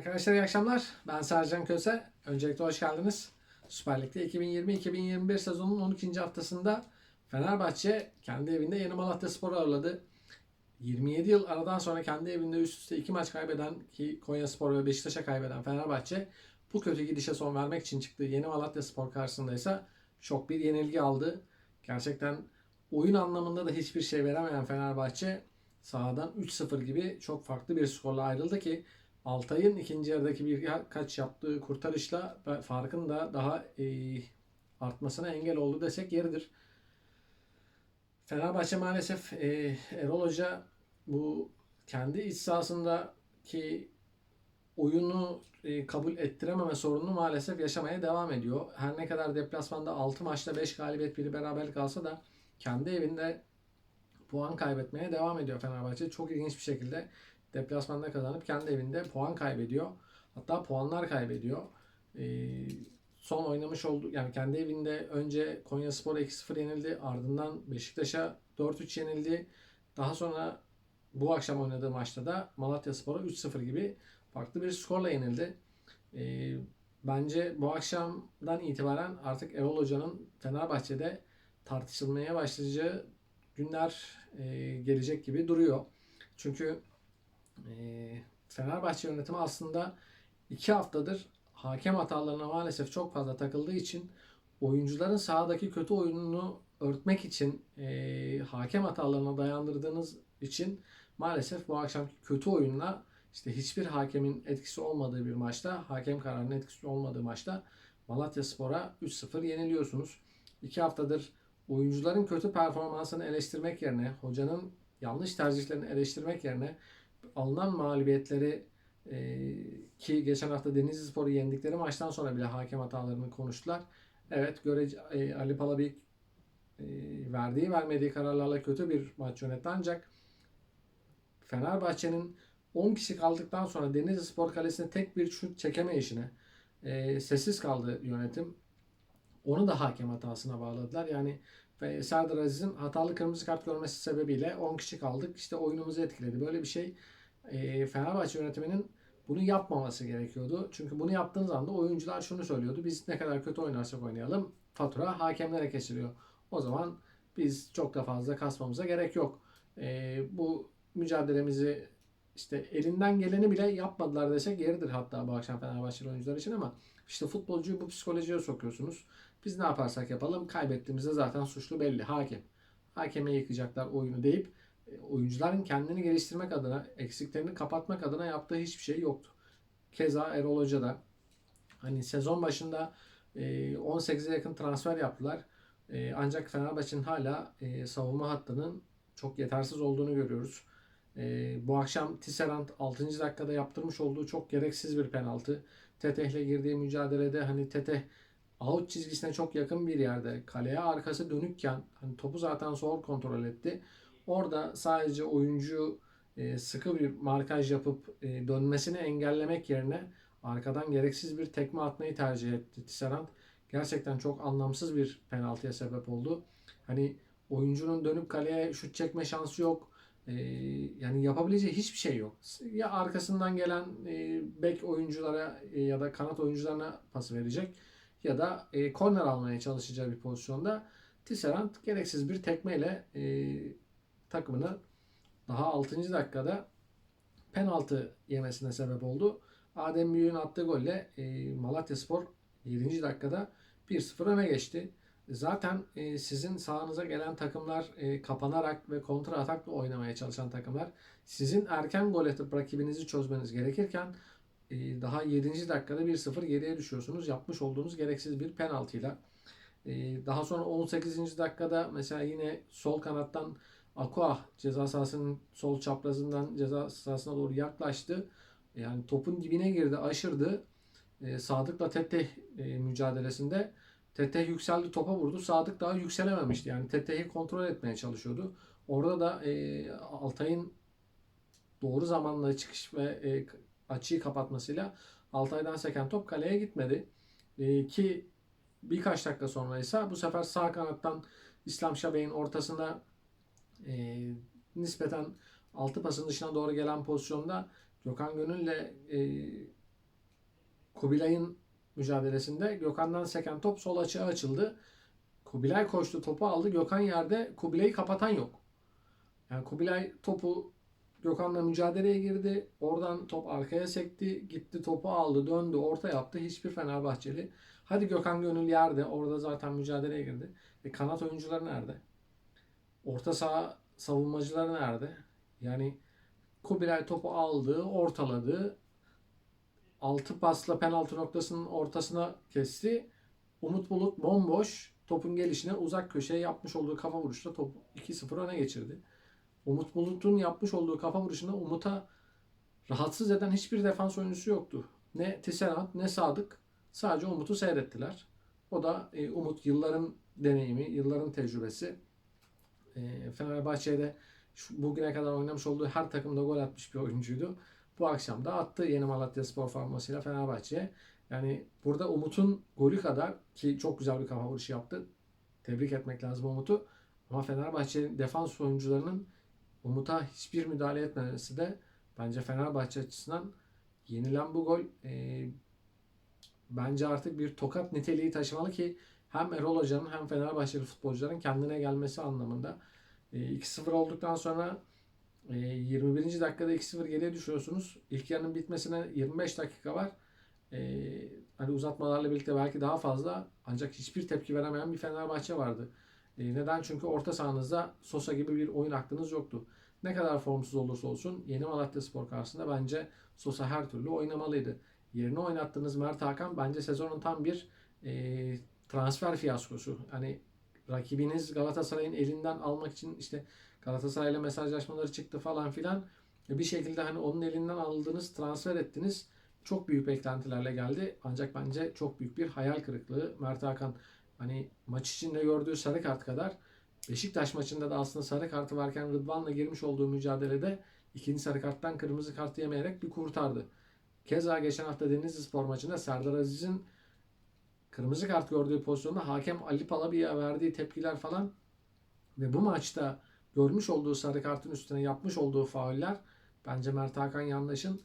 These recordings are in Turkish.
Arkadaşlar iyi akşamlar. Ben Sercan Köse. Öncelikle hoş geldiniz. Süper Lig'de 2020-2021 sezonunun 12. haftasında Fenerbahçe kendi evinde Yeni Malatya Spor'u ağırladı. 27 yıl aradan sonra kendi evinde üst üste iki maç kaybeden ki Konya Spor ve Beşiktaş'a kaybeden Fenerbahçe bu kötü gidişe son vermek için çıktığı Yeni Malatya Spor karşısında ise şok bir yenilgi aldı. Gerçekten oyun anlamında da hiçbir şey veremeyen Fenerbahçe sahadan 3-0 gibi çok farklı bir skorla ayrıldı ki Altay'ın ikinci yarıdaki birkaç yaptığı kurtarışla farkın da daha e, artmasına engel oldu desek yeridir. Fenerbahçe maalesef e, Erol Hoca bu kendi iç sahasındaki oyunu e, kabul ettirememe sorununu maalesef yaşamaya devam ediyor. Her ne kadar deplasmanda 6 maçta 5 galibiyet biri beraberlik alsa da kendi evinde puan kaybetmeye devam ediyor Fenerbahçe. Çok ilginç bir şekilde deplasmanda kazanıp kendi evinde puan kaybediyor. Hatta puanlar kaybediyor. Ee, son oynamış oldu yani kendi evinde önce Konya Spor'a 2-0 yenildi. Ardından Beşiktaş'a 4-3 yenildi. Daha sonra bu akşam oynadığı maçta da Malatya Spor'a 3-0 gibi farklı bir skorla yenildi. Ee, bence bu akşamdan itibaren artık Erol Hoca'nın Fenerbahçe'de tartışılmaya başlayacağı günler e, gelecek gibi duruyor. Çünkü e, Fenerbahçe yönetimi aslında iki haftadır hakem hatalarına maalesef çok fazla takıldığı için oyuncuların sahadaki kötü oyununu örtmek için e, hakem hatalarına dayandırdığınız için maalesef bu akşam kötü oyunla işte hiçbir hakemin etkisi olmadığı bir maçta, hakem kararının etkisi olmadığı maçta Malatya Spor'a 3-0 yeniliyorsunuz. İki haftadır oyuncuların kötü performansını eleştirmek yerine, hocanın yanlış tercihlerini eleştirmek yerine alınan mağlubiyetleri e, ki geçen hafta Denizli Spor'u yendikleri maçtan sonra bile hakem hatalarını konuştular. Evet görece e, Ali Palabıyık e, verdiği vermediği kararlarla kötü bir maç yönetti ancak Fenerbahçe'nin 10 kişi kaldıktan sonra Denizli Spor Kalesi'ne tek bir şut çekemeyişine e, sessiz kaldı yönetim. Onu da hakem hatasına bağladılar. Yani ve Serdar Aziz'in hatalı kırmızı kart görmesi sebebiyle 10 kişi kaldık. İşte oyunumuzu etkiledi. Böyle bir şey e, Fenerbahçe yönetiminin bunu yapmaması gerekiyordu. Çünkü bunu yaptığınız anda oyuncular şunu söylüyordu. Biz ne kadar kötü oynarsak oynayalım fatura hakemlere kesiliyor. O zaman biz çok da fazla kasmamıza gerek yok. E, bu mücadelemizi işte elinden geleni bile yapmadılar desek yeridir hatta bu akşam Fenerbahçeli oyuncular için ama işte futbolcuyu bu psikolojiye sokuyorsunuz. Biz ne yaparsak yapalım kaybettiğimizde zaten suçlu belli hakem. Hakeme yıkacaklar oyunu deyip e, oyuncuların kendini geliştirmek adına, eksiklerini kapatmak adına yaptığı hiçbir şey yoktu. Keza Erol Hoca da hani sezon başında 18'e yakın transfer yaptılar. E, ancak Fenerbahçe'nin hala e, savunma hattının çok yetersiz olduğunu görüyoruz. Bu akşam Tisserand 6. dakikada yaptırmış olduğu çok gereksiz bir penaltı. Teteh'le girdiği mücadelede hani Teteh out çizgisine çok yakın bir yerde kaleye arkası dönükken hani topu zaten zor kontrol etti. Orada sadece oyuncu e, sıkı bir markaj yapıp e, dönmesini engellemek yerine arkadan gereksiz bir tekme atmayı tercih etti Tisserand. Gerçekten çok anlamsız bir penaltıya sebep oldu. Hani oyuncunun dönüp kaleye şut çekme şansı yok. Ee, yani yapabileceği hiçbir şey yok. Ya arkasından gelen e, bek oyunculara e, ya da kanat oyuncularına pas verecek ya da e, korner almaya çalışacağı bir pozisyonda Tisserand gereksiz bir tekmeyle e, takımını daha 6. dakikada penaltı yemesine sebep oldu. Adem Büyük'ün attığı golle e, Malatya Spor 7. dakikada 1-0 öne geçti. Zaten e, sizin sahanıza gelen takımlar e, kapanarak ve kontra atakla oynamaya çalışan takımlar sizin erken gol atıp rakibinizi çözmeniz gerekirken daha 7. dakikada 1-0 geriye düşüyorsunuz. Yapmış olduğunuz gereksiz bir penaltıyla. E, daha sonra 18. dakikada mesela yine sol kanattan Aqua ceza sahasının sol çaprazından ceza sahasına doğru yaklaştı. Yani topun dibine girdi, aşırdı. E, Sadık'la Tete e, mücadelesinde Tete yükseldi topa vurdu. Sadık daha yükselememişti. Yani Tete'yi kontrol etmeye çalışıyordu. Orada da e, Altay'ın doğru zamanla çıkış ve e, açıyı kapatmasıyla Altay'dan seken top kaleye gitmedi. E, ki birkaç dakika sonra ise bu sefer sağ kanattan İslam Şabey'in ortasına e, nispeten altı pasın dışına doğru gelen pozisyonda Gökhan Gönül'le e, Kubilay'ın mücadelesinde Gökhan'dan seken top sol açığa açıldı. Kubilay koştu topu aldı. Gökhan yerde Kubilay'ı kapatan yok. Yani Kubilay topu Gökhan'la mücadeleye girdi. Oradan top arkaya sekti. Gitti topu aldı. Döndü. Orta yaptı. Hiçbir Fenerbahçeli. Hadi Gökhan Gönül yerde. Orada zaten mücadeleye girdi. E kanat oyuncuları nerede? Orta saha savunmacıları nerede? Yani Kubilay topu aldı. Ortaladı. Altı pasla penaltı noktasının ortasına kesti. Umut Bulut bomboş. Topun gelişine uzak köşeye yapmış olduğu kafa vuruşla topu 2-0 öne geçirdi. Umut Bulut'un yapmış olduğu kafa vuruşunda Umut'a rahatsız eden hiçbir defans oyuncusu yoktu. Ne Tisserand ne Sadık. Sadece Umut'u seyrettiler. O da e, Umut yılların deneyimi, yılların tecrübesi. E, Fenerbahçe'de şu, bugüne kadar oynamış olduğu her takımda gol atmış bir oyuncuydu. Bu akşam da attı yeni Malatya Spor formasıyla Fenerbahçe'ye. Yani burada Umut'un golü kadar ki çok güzel bir kafa vuruşu yaptı. Tebrik etmek lazım Umut'u. Ama Fenerbahçe defans oyuncularının Umut'a hiçbir müdahale etmemesi de bence Fenerbahçe açısından yenilen bu gol e, bence artık bir tokat niteliği taşımalı ki hem Erol Hoca'nın hem Fenerbahçeli futbolcuların kendine gelmesi anlamında. E, 2-0 olduktan sonra e, 21. dakikada 2-0 geriye düşüyorsunuz. İlk yarının bitmesine 25 dakika var. E, hani uzatmalarla birlikte belki daha fazla ancak hiçbir tepki veremeyen bir Fenerbahçe vardı. E, neden? Çünkü orta sahanızda Sosa gibi bir oyun aklınız yoktu. Ne kadar formsuz olursa olsun yeni Malatya Spor karşısında bence Sosa her türlü oynamalıydı. Yerine oynattığınız Mert Hakan bence sezonun tam bir e, transfer fiyaskosu. Hani rakibiniz Galatasaray'ın elinden almak için işte Galatasaray'la mesajlaşmaları çıktı falan filan. E, bir şekilde hani onun elinden aldığınız, transfer ettiniz. Çok büyük beklentilerle geldi. Ancak bence çok büyük bir hayal kırıklığı. Mert Hakan hani maç içinde gördüğü sarı kart kadar Beşiktaş maçında da aslında sarı kartı varken Rıdvan'la girmiş olduğu mücadelede ikinci sarı karttan kırmızı kartı yemeyerek bir kurtardı. Keza geçen hafta Denizli Spor maçında Serdar Aziz'in kırmızı kart gördüğü pozisyonda hakem Ali Palabi'ye verdiği tepkiler falan ve bu maçta görmüş olduğu sarı kartın üstüne yapmış olduğu fauller bence Mert Hakan Yandaş'ın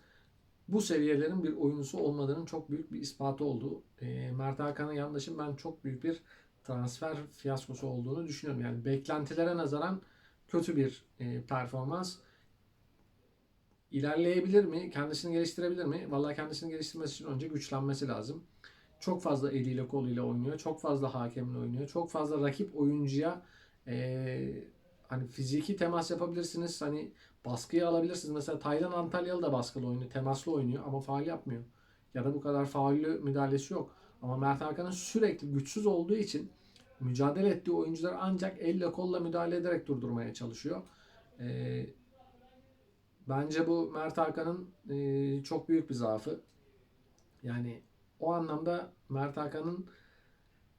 bu seviyelerin bir oyuncusu olmadığının çok büyük bir ispatı oldu. E, Mert Hakan'ın Yandaş'ın ben çok büyük bir transfer fiyaskosu olduğunu düşünüyorum. Yani beklentilere nazaran kötü bir e, performans. İlerleyebilir mi? Kendisini geliştirebilir mi? Vallahi kendisini geliştirmesi için önce güçlenmesi lazım. Çok fazla eliyle koluyla oynuyor. Çok fazla hakemle oynuyor. Çok fazla rakip oyuncuya e, hani fiziki temas yapabilirsiniz. Hani baskıyı alabilirsiniz. Mesela Taylan Antalyalı da baskılı oynuyor. Temaslı oynuyor ama faal yapmıyor. Ya da bu kadar faullü müdahalesi yok. Ama Mert Hakan'ın sürekli güçsüz olduğu için mücadele ettiği oyuncular ancak elle kolla müdahale ederek durdurmaya çalışıyor. Ee, bence bu Mert Hakan'ın e, çok büyük bir zaafı. Yani o anlamda Mert Hakan'ın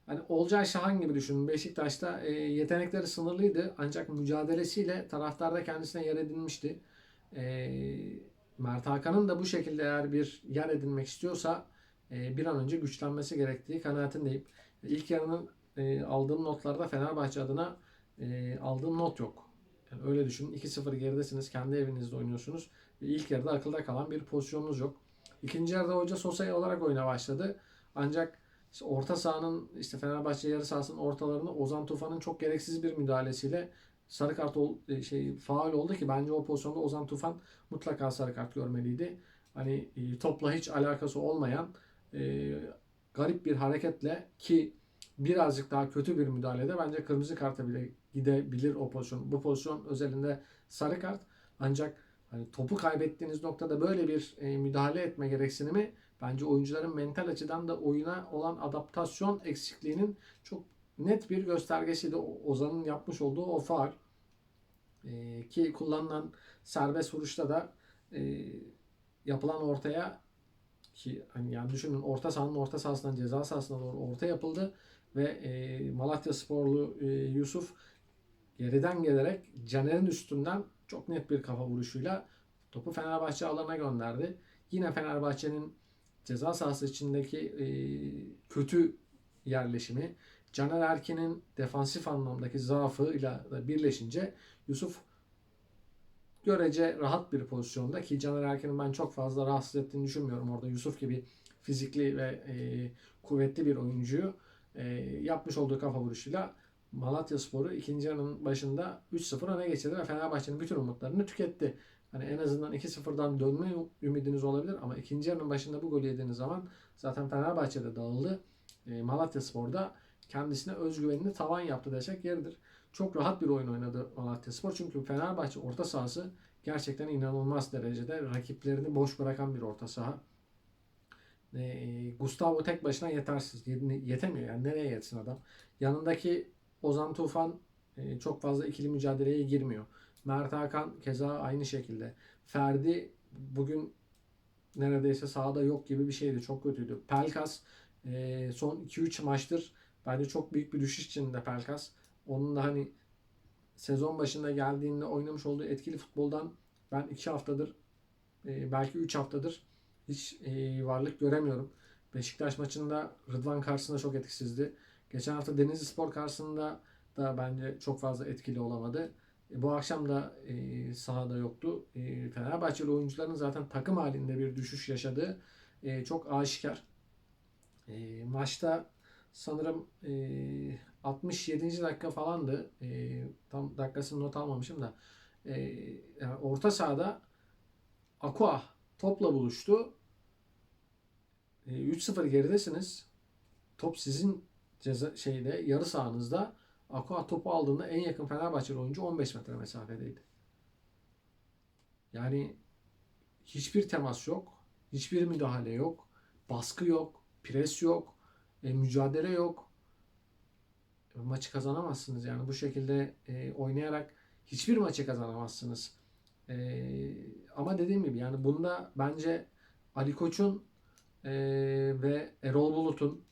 hani Olcay Şahan gibi düşünün. Beşiktaş'ta e, yetenekleri sınırlıydı ancak mücadelesiyle taraftarda kendisine yer edinmişti. E, Mert Hakan'ın da bu şekilde eğer bir yer edinmek istiyorsa e, bir an önce güçlenmesi gerektiği kanaatindeyim. İlk yarının e, aldığım notlarda Fenerbahçe adına e, aldığım not yok. Yani öyle düşünün. 2-0 geridesiniz. Kendi evinizde oynuyorsunuz. Ve ilk yarıda akılda kalan bir pozisyonunuz yok. İkinci yarıda hoca Sosa'yı olarak oyuna başladı. Ancak işte orta sahanın işte Fenerbahçe yarı sahasının ortalarında Ozan Tufan'ın çok gereksiz bir müdahalesiyle sarı kart ol, e, şey faal oldu ki bence o pozisyonda Ozan Tufan mutlaka sarı kart görmeliydi. Hani e, topla hiç alakası olmayan e, garip bir hareketle ki birazcık daha kötü bir müdahalede bence kırmızı karta bile gidebilir o pozisyon. Bu pozisyon özelinde sarı kart. Ancak hani topu kaybettiğiniz noktada böyle bir e, müdahale etme gereksinimi bence oyuncuların mental açıdan da oyuna olan adaptasyon eksikliğinin çok net bir göstergesiydi. Ozan'ın yapmış olduğu o faal. E, ki kullanılan serbest vuruşta da e, yapılan ortaya ki hani yani düşünün orta sahanın orta sahasından ceza sahasına doğru orta yapıldı ve e, Malatya sporlu e, Yusuf geriden gelerek Caner'in üstünden çok net bir kafa vuruşuyla topu Fenerbahçe alanına gönderdi. Yine Fenerbahçe'nin ceza sahası içindeki e, kötü yerleşimi Caner Erkin'in defansif anlamdaki zaafıyla birleşince Yusuf görece rahat bir pozisyonda ki Caner Erkin'in ben çok fazla rahatsız ettiğini düşünmüyorum orada. Yusuf gibi fizikli ve e, kuvvetli bir oyuncuyu e, yapmış olduğu kafa vuruşuyla Malatya Sporu ikinci yarının başında 3-0 öne geçirdi ve Fenerbahçe'nin bütün umutlarını tüketti. Hani en azından 2-0'dan dönme ümidiniz olabilir ama ikinci yarının başında bu golü yediğiniz zaman zaten Fenerbahçe'de dağıldı. E, Malatya Spor'da kendisine özgüvenini tavan yaptı desek yeridir. Çok rahat bir oyun oynadı Malatya Spor. Çünkü Fenerbahçe orta sahası gerçekten inanılmaz derecede rakiplerini boş bırakan bir orta saha. E, Gustavo tek başına yetersiz. Yetemiyor yani. Nereye yetsin adam? Yanındaki Ozan Tufan e, çok fazla ikili mücadeleye girmiyor. Mert Hakan keza aynı şekilde. Ferdi bugün neredeyse sahada yok gibi bir şeydi. Çok kötüydü. Pelkas e, son 2-3 maçtır bence çok büyük bir düşüş içinde Pelkas. Onun da hani sezon başında geldiğinde oynamış olduğu etkili futboldan ben 2 haftadır e, belki 3 haftadır hiç e, varlık göremiyorum. Beşiktaş maçında Rıdvan karşısında çok etkisizdi. Geçen hafta Denizli Spor karşısında da bence çok fazla etkili olamadı. E, bu akşam da e, sahada yoktu. E, Fenerbahçeli oyuncuların zaten takım halinde bir düşüş yaşadığı e, çok aşikar. E, maçta sanırım e, 67. dakika falandı. E, tam dakikasını not almamışım da. E, yani orta sahada Aqua topla buluştu. E, 3-0 geridesiniz. Top sizin ceza şeyde yarı sahanızda. Aqua topu aldığında en yakın Fenerbahçeli oyuncu 15 metre mesafedeydi. Yani hiçbir temas yok. Hiçbir müdahale yok. Baskı yok. Pres yok. E, mücadele yok. E, maçı kazanamazsınız. Yani bu şekilde e, oynayarak hiçbir maçı kazanamazsınız. E, ama dediğim gibi yani bunda bence Ali Koç'un e, ve Erol Bulut'un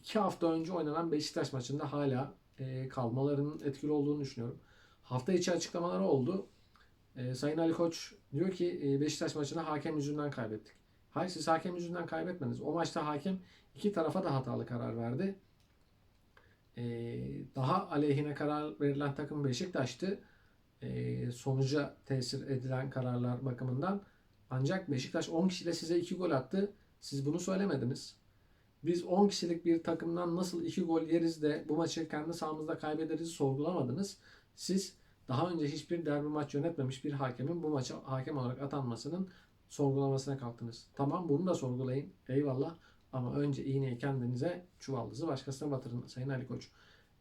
iki hafta önce oynanan Beşiktaş maçında hala e, kalmalarının etkili olduğunu düşünüyorum. Hafta içi açıklamaları oldu. E, Sayın Ali Koç diyor ki e, Beşiktaş maçını hakem yüzünden kaybettik. Hayır siz hakem yüzünden kaybetmediniz. O maçta hakem iki tarafa da hatalı karar verdi. E, daha aleyhine karar verilen takım Beşiktaş'tı. E, sonuca tesir edilen kararlar bakımından. Ancak Beşiktaş 10 kişiyle size 2 gol attı. Siz bunu söylemediniz. Biz 10 kişilik bir takımdan nasıl 2 gol yeriz de bu maçı kendi sahamızda kaybederiz sorgulamadınız. Siz daha önce hiçbir derbi maç yönetmemiş bir hakemin bu maça hakem olarak atanmasının sorgulamasına kalktınız. Tamam bunu da sorgulayın. Eyvallah. Ama önce iğneyi kendinize, çuvaldızı başkasına batırın Sayın Ali Koç.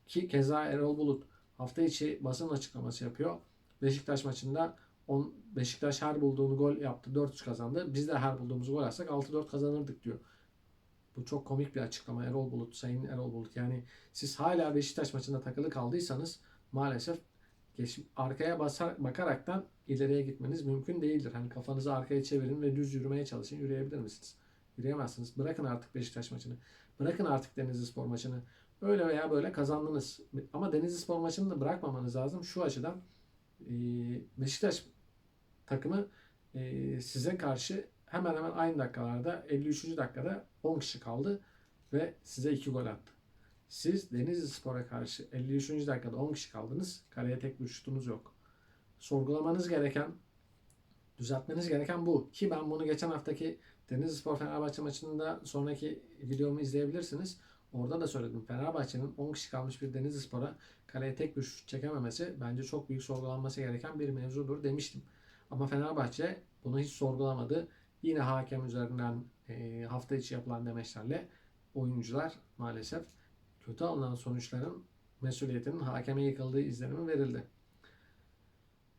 Ki keza Erol Bulut hafta içi basın açıklaması yapıyor. Beşiktaş maçında on, Beşiktaş her bulduğunu gol yaptı. 4-3 kazandı. Biz de her bulduğumuz gol atsak 6-4 kazanırdık diyor. Bu çok komik bir açıklama Erol Bulut, Sayın Erol Bulut. Yani siz hala Beşiktaş maçında takılı kaldıysanız maalesef geç, arkaya basar, bakaraktan ileriye gitmeniz mümkün değildir. Hani kafanızı arkaya çevirin ve düz yürümeye çalışın. Yürüyebilir misiniz? Yürüyemezsiniz. Bırakın artık Beşiktaş maçını. Bırakın artık Denizli Spor maçını. Öyle veya böyle kazandınız. Ama Denizli Spor maçını da bırakmamanız lazım. Şu açıdan Beşiktaş takımı size karşı hemen hemen aynı dakikalarda 53. dakikada 10 kişi kaldı ve size 2 gol attı. Siz Denizli Spor'a karşı 53. dakikada 10 kişi kaldınız. Kaleye tek bir şutunuz yok. Sorgulamanız gereken, düzeltmeniz gereken bu. Ki ben bunu geçen haftaki Denizli Spor Fenerbahçe maçında sonraki videomu izleyebilirsiniz. Orada da söyledim. Fenerbahçe'nin 10 kişi kalmış bir Denizli Spor'a kaleye tek bir şut çekememesi bence çok büyük sorgulanması gereken bir mevzudur demiştim. Ama Fenerbahçe bunu hiç sorgulamadı. Yine hakem üzerinden e, hafta içi yapılan demeçlerle oyuncular maalesef kötü alınan sonuçların mesuliyetinin hakeme yıkıldığı izlenimi verildi.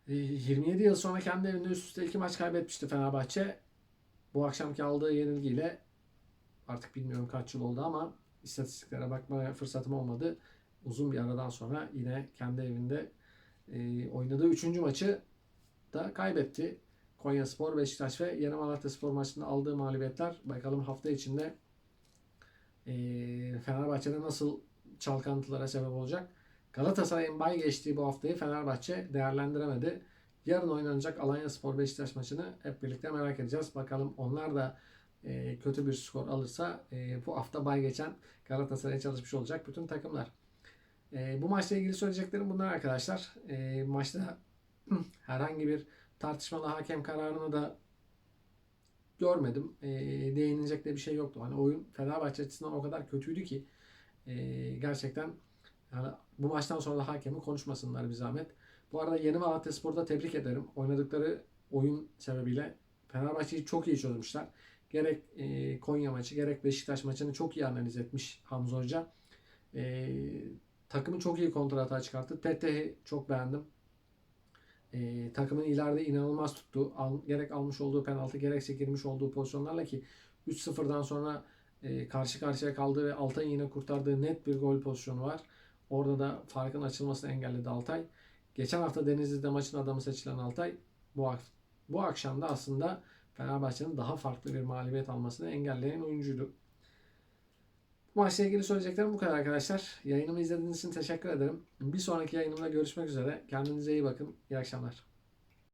E, 27 yıl sonra kendi evinde üst üste iki maç kaybetmişti Fenerbahçe. Bu akşamki aldığı yenilgiyle artık bilmiyorum kaç yıl oldu ama istatistiklere bakmaya fırsatım olmadı. Uzun bir aradan sonra yine kendi evinde e, oynadığı üçüncü maçı da kaybetti. Konya Spor, Beşiktaş ve Yeni Malatya Spor maçında aldığı mağlubiyetler bakalım hafta içinde e, Fenerbahçe'de nasıl çalkantılara sebep olacak. Galatasaray'ın bay geçtiği bu haftayı Fenerbahçe değerlendiremedi. Yarın oynanacak Alanya Spor Beşiktaş maçını hep birlikte merak edeceğiz. Bakalım onlar da e, kötü bir skor alırsa e, bu hafta bay geçen Galatasaray'a çalışmış olacak bütün takımlar. E, bu maçla ilgili söyleyeceklerim bunlar arkadaşlar. E, maçta herhangi bir tartışmalı hakem kararını da görmedim. E, değinilecek de bir şey yoktu. Hani oyun Fenerbahçe açısından o kadar kötüydü ki e, gerçekten yani bu maçtan sonra da hakemi konuşmasınlar bir zahmet. Bu arada Yeni Malatya Spor'da tebrik ederim. Oynadıkları oyun sebebiyle Fenerbahçe'yi çok iyi çözmüşler. Gerek e, Konya maçı gerek Beşiktaş maçını çok iyi analiz etmiş Hamza Hoca. E, takımı çok iyi kontrata çıkarttı. Tete'yi çok beğendim. E, takımın ileride inanılmaz tuttu. Al, gerek almış olduğu penaltı gerekse girmiş olduğu pozisyonlarla ki 3-0'dan sonra e, karşı karşıya kaldığı ve Altay'ın yine kurtardığı net bir gol pozisyonu var. Orada da farkın açılmasını engelledi Altay. Geçen hafta Denizli'de maçın adamı seçilen Altay bu, ak- bu akşam da aslında Fenerbahçe'nin daha farklı bir mağlubiyet almasını engelleyen oyuncuydu. Bu maçla ilgili söyleyeceklerim bu kadar arkadaşlar. Yayınımı izlediğiniz için teşekkür ederim. Bir sonraki yayınımda görüşmek üzere. Kendinize iyi bakın. İyi akşamlar.